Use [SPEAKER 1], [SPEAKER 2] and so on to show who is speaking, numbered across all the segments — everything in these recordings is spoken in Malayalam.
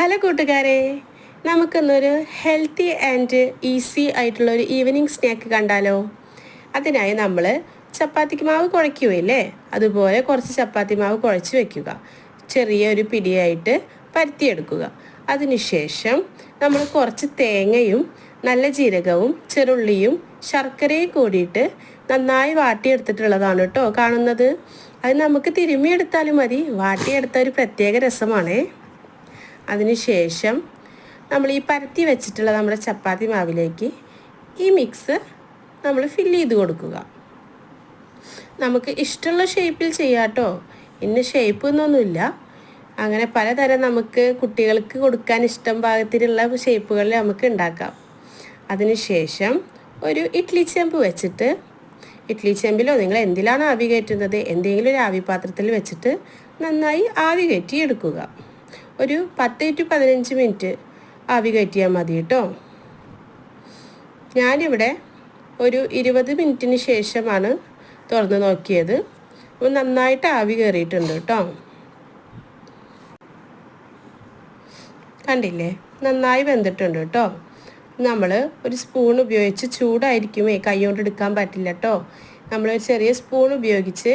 [SPEAKER 1] ഹലോ കൂട്ടുകാരെ നമുക്കിന്നൊരു ഹെൽത്തി ആൻഡ് ഈസി ആയിട്ടുള്ള ഒരു ഈവനിങ് സ്നാക്ക് കണ്ടാലോ? അതിനായി നമ്മൾ ചപ്പാത്തിക്ക് മാവ് കുഴയ്ക്കുകയില്ലേ? അതുപോലെ കുറച്ച് ചപ്പാത്തി മാവ് കുഴച്ച് വെക്കുക. ചെറിയൊരു പിടിയായിട്ട് പരത്തിയെടുക്കുക. അതിനുശേഷം നമ്മൾ കുറച്ച് തേങ്ങയും നല്ല ജീരകവും ചെറുള്ളിയും ശർക്കരയും കൂടിയിട്ട് നന്നായി വാട്ടിയെടുത്തിട്ടുള്ളതാണ് കേട്ടോ കാണുന്നത്. അത് നമുക്ക് തിരുമ്മിയെടുത്താലും മതി. വാട്ടിയെടുത്ത ഒരു പ്രത്യേക രസമാണേ. അതിനുശേഷം നമ്മൾ ഈ പരത്തി വെച്ചിട്ടുള്ള നമ്മുടെ ചപ്പാത്തി മാവിലേക്ക് ഈ മിക്സ് നമ്മൾ ഫില്ല് ചെയ്ത് കൊടുക്കുക. നമുക്ക് ഇഷ്ടമുള്ള ഷേപ്പിൽ ചെയ്യാട്ടോ ഇന്ന ഷേപ്പ് എന്നൊന്നുമില്ല. അങ്ങനെ പലതരം നമുക്ക് കുട്ടികൾക്ക് കൊടുക്കാൻ ഇഷ്ടം പാകത്തിലുള്ള ഷേപ്പുകളിൽ നമുക്ക് ഉണ്ടാക്കാം. അതിനുശേഷം ഒരു ഇഡ്ലി ചെമ്പ് വെച്ചിട്ട് ഇഡ്ലി ചെമ്പിലോ നിങ്ങൾ എന്തിലാണ് ആവി കയറ്റുന്നത്? എന്തെങ്കിലും ഒരു ആവി പാത്രത്തിൽ വെച്ചിട്ട് നന്നായി ആവി കയറ്റി എടുക്കുക ഒരു പത്ത് ടു പതിനഞ്ച് മിനിറ്റ് ആവി കയറ്റിയാൽ മതി കേട്ടോ. ഞാനിവിടെ ഒരു ഇരുപത് മിനിറ്റിന് ശേഷമാണ് തുറന്ന് നോക്കിയത്. അപ്പോൾ നന്നായിട്ട് ആവി കയറിയിട്ടുണ്ട് കേട്ടോ. കണ്ടില്ലേ? നന്നായി വെന്തിട്ടുണ്ട് കേട്ടോ. നമ്മൾ ഒരു സ്പൂൺ ഉപയോഗിച്ച് ചൂടായിരിക്കുമേ? കൈകൊണ്ട് എടുക്കാൻ പറ്റില്ല കേട്ടോ. നമ്മൾ ചെറിയ സ്പൂൺ ഉപയോഗിച്ച്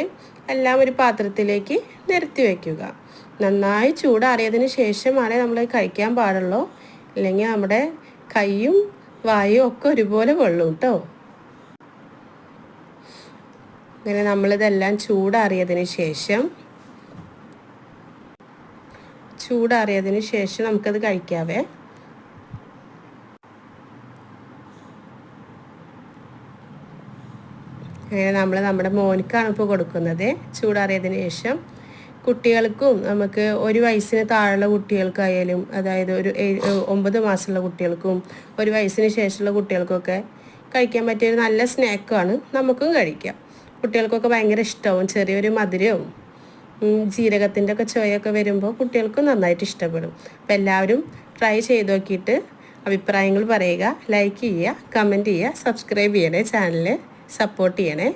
[SPEAKER 1] എല്ലാം ഒരു പാത്രത്തിലേക്ക് നിരത്തി വയ്ക്കുക നന്നായി ചൂടാറിയതിന് ശേഷമാണ് നമ്മൾ കഴിക്കാൻ പാടുള്ളൂ. ഇല്ലെങ്കിൽ നമ്മുടെ കൈയും വായും ഒക്കെ ഒരുപോലെ വെള്ളും കേട്ടോ അങ്ങനെ നമ്മളിതെല്ലാം ചൂടാറിയതിന് ശേഷം ചൂടാറിയതിന് ശേഷം നമുക്കത് കഴിക്കാവേ. അങ്ങനെ നമ്മൾ നമ്മുടെ മോനിക്കാണ് ഇപ്പോൾ കൊടുക്കുന്നത്. ചൂടാറിയതിന് ശേഷം കുട്ടികൾക്കും നമുക്ക് ഒരു വയസ്സിന് താഴെയുള്ള കുട്ടികൾക്കായാലും അതായത് ഒരു ഒമ്പത് മാസമുള്ള കുട്ടികൾക്കും ഒരു വയസ്സിന് ശേഷമുള്ള കുട്ടികൾക്കൊക്കെ കഴിക്കാൻ പറ്റിയ ഒരു നല്ല സ്നാക്കാണ് നമുക്കും കഴിക്കാം. കുട്ടികൾക്കൊക്കെ ഭയങ്കര ഇഷ്ടവും ചെറിയൊരു മധുരവും ജീരകത്തിന്റെ ഒക്കെ ചുവയൊക്കെ വരുമ്പോൾ കുട്ടികൾക്കും നന്നായിട്ട് ഇഷ്ടപ്പെടും. അപ്പം എല്ലാവരും ട്രൈ ചെയ്ത് നോക്കിയിട്ട് അഭിപ്രായങ്ങൾ പറയുക ലൈക്ക് ചെയ്യുക കമന്റ് ചെയ്യുക സബ്സ്ക്രൈബ് ചെയ്യണേ ചാനൽ സപ്പോർട്ട് ചെയ്യണേ.